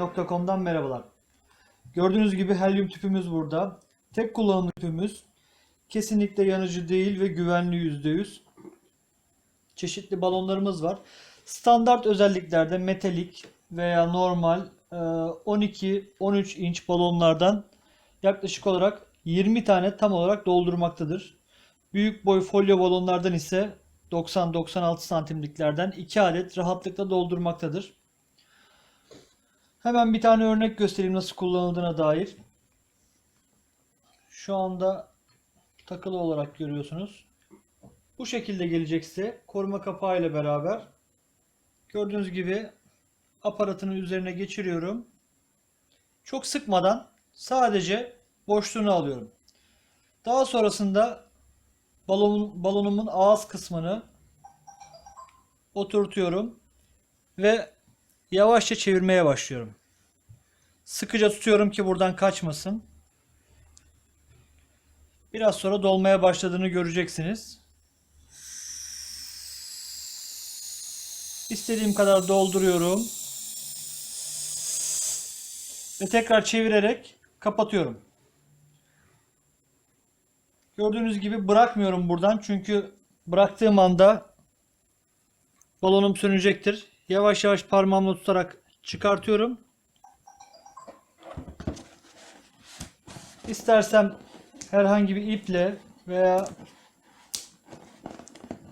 Partivitrin.com'dan merhabalar. Gördüğünüz gibi helyum tüpümüz burada. Tek kullanımlı tüpümüz. Kesinlikle yanıcı değil ve güvenli %100. Çeşitli balonlarımız var. Standart özelliklerde metalik veya normal e, 12-13 inç balonlardan yaklaşık olarak 20 tane tam olarak doldurmaktadır. Büyük boy folyo balonlardan ise 90-96 santimliklerden 2 adet rahatlıkla doldurmaktadır. Hemen bir tane örnek göstereyim nasıl kullanıldığına dair. Şu anda takılı olarak görüyorsunuz. Bu şekilde gelecek size koruma kapağı ile beraber. Gördüğünüz gibi aparatının üzerine geçiriyorum. Çok sıkmadan sadece boşluğunu alıyorum. Daha sonrasında balon, balonumun ağız kısmını oturtuyorum ve yavaşça çevirmeye başlıyorum. Sıkıca tutuyorum ki buradan kaçmasın. Biraz sonra dolmaya başladığını göreceksiniz. İstediğim kadar dolduruyorum. Ve tekrar çevirerek kapatıyorum. Gördüğünüz gibi bırakmıyorum buradan çünkü bıraktığım anda balonum sönecektir. Yavaş yavaş parmağımla tutarak çıkartıyorum. İstersem herhangi bir iple veya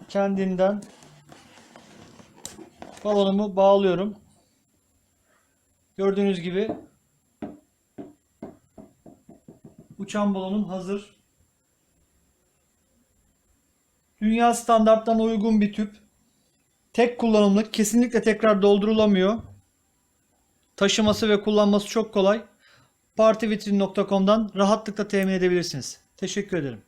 kendinden balonumu bağlıyorum. Gördüğünüz gibi uçan balonum hazır. Dünya standartlarına uygun bir tüp. Tek kullanımlık kesinlikle tekrar doldurulamıyor. Taşıması ve kullanması çok kolay. Partivitrin.com'dan rahatlıkla temin edebilirsiniz. Teşekkür ederim.